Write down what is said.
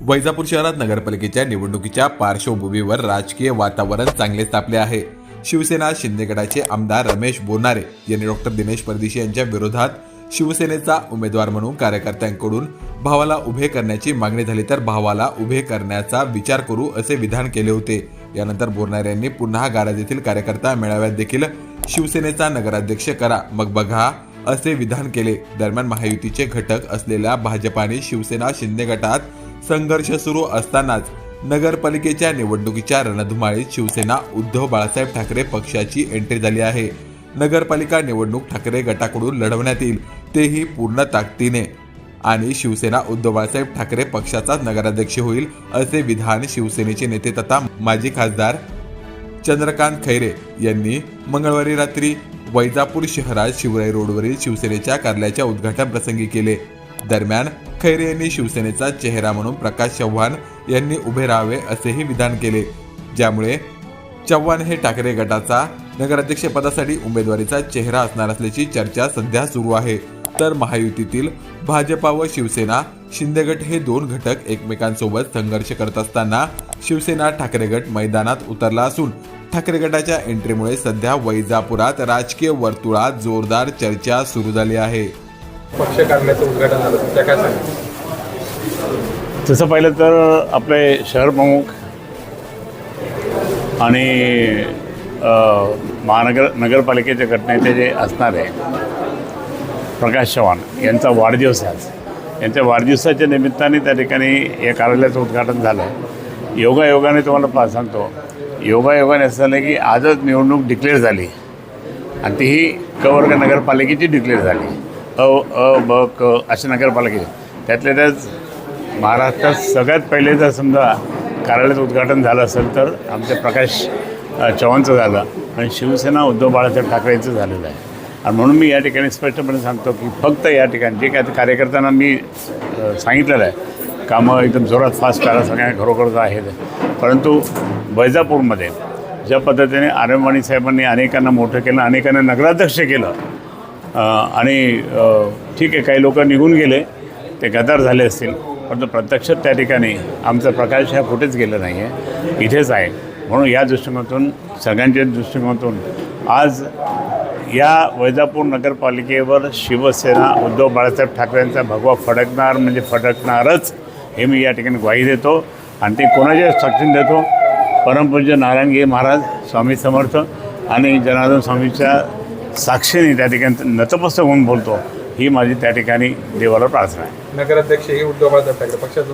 वैजापूर शहरात नगरपालिकेच्या निवडणुकीच्या पार्श्वभूमीवर राजकीय वातावरण चांगलेच तापले आहे. शिवसेना शिंदे गटाचे आमदार रमेश बोरनारे यांनी डॉक्टर दिनेश परदेशी यांच्या विरोधात शिवसेनेचा उमेदवार म्हणून कार्यकर्त्यांकडून भावाला उभे करण्याची मागणी झाली तर भावाला उभे करण्याचा विचार करू असे विधान केले होते. यानंतर बोरनारे यांनी पुन्हा गाराज येथील कार्यकर्ता मेळाव्यात देखील शिवसेनेचा नगराध्यक्ष करा मग बघा असे विधान केले. दरम्यान महायुतीचे घटक असलेल्या भाजप आणि शिवसेना शिंदे गटात संघर्ष सुरू असतानाच नगरपालिकेच्या निवडणुकीच्या रणधुमाळीत शिवसेना उद्धव बाळासाहेब ठाकरे पक्षाची एंट्री झाली आहे. नगरपालिका निवडणूक ठाकरे गटाकडून लढवण्यात येईल तेही पूर्ण ताकदीने. आणि शिवसेना उद्धव बाळासाहेब ठाकरे पक्षाचाच नगराध्यक्ष होईल असे विधान शिवसेनेचे नेते तथा माजी खासदार चंद्रकांत खैरे यांनी मंगळवारी रात्री वैजापूर शहरात शिवराई रोडवरील शिवसेनेच्या कार्यालयाच्या उद्घाटन प्रसंगी केले. दरम्यान खैरे यांनी शिवसेनेचा चेहरा म्हणून प्रकाश चव्हाण यांनी उभे राहावे असेही विधान केले. ज्यामुळे चव्हाण हे ठाकरे गटाचा नगराध्यक्षपदासाठी उमेदवारीचा चेहरा असणार असल्याची चर्चा सध्या सुरू आहे. तर महायुतीतील भाजपा व शिवसेना शिंदे गट हे दोन घटक एकमेकांसोबत संघर्ष करत असताना शिवसेना ठाकरे गट मैदानात उतरला असून ठाकरे गटाच्या एंट्रीमुळे सध्या वैजापुरात राजकीय वर्तुळात जोरदार चर्चा सुरू झाली आहे. पक्ष काढण्याचं उद्घाटन झालं. त्या काय सांगा तसं पाहिलं तर आपले शहर प्रमुख आणि महानगर नगरपालिकेच्या घटनेचे जे असणारे प्रकाश चव्हाण यांचा वाढदिवस आहे आज. यांच्या वाढदिवसाच्या निमित्ताने त्या ठिकाणी या कार्यालयाचं उद्घाटन झालं. योगायोगाने तुम्हाला पा सांगतो. योगायोगाने असं झालं की आजच निवडणूक डिक्लेअर झाली. आणि तीही कवर्ग नगरपालिकेची डिक्लेअर झाली. अ अ ब क अशा नगरपालिकेची त्यातल्या त्याच महाराष्ट्रात सगळ्यात पहिले जर समजा कार्यालयाचं उद्घाटन झालं असेल तर आमच्या प्रकाश चव्हाणचं झालं आणि शिवसेना उद्धव बाळासाहेब ठाकरेंचं झालेलं आहे. आणि म्हणून मी या ठिकाणी स्पष्टपणे सांगतो की फक्त या ठिकाणी जे काय कार्यकर्त्यांना मी सांगितलेलं आहे कामं एकदम जोरात फास्ट करा सगळ्यांना खरोखरच आहेत परंतु वैजापूरमध्ये ज्या पद्धतीने आरमवाणी साहेबांनी अनेकांना मोठं केलं अनेकांना नगराध्यक्ष केलं आणि ठीक आहे काही लोक निघून गेले ते गदार झाले असतील परंतु प्रत्यक्षात त्या ठिकाणी आमचा प्रकाश ह्या कुठेच गेला नाही आहे इथेच आहे. म्हणून या दृष्टिकोनातून सगळ्यांच्या दृष्टिकोनातून आज या वैजापूर नगरपालिकेवर शिवसेना उद्धव बाळासाहेब ठाकरेंचा भगवा फडकणार म्हणजे फडकणारच हे मी या ठिकाणी ग्वाही देतो. आणि ते कोणाच्या साक्षीन देतो? परमपूज्य नारायणगिरी महाराज स्वामी समर्थ आणि जनार्दन स्वामीच्या साक्षीने त्या ठिकाणी नतमस्तक होऊन बोलतो. ही माझी त्या ठिकाणी देवाला प्रार्थना आहे. नगराध्यक्ष हे उद्धव ठाकरे पक्षाचं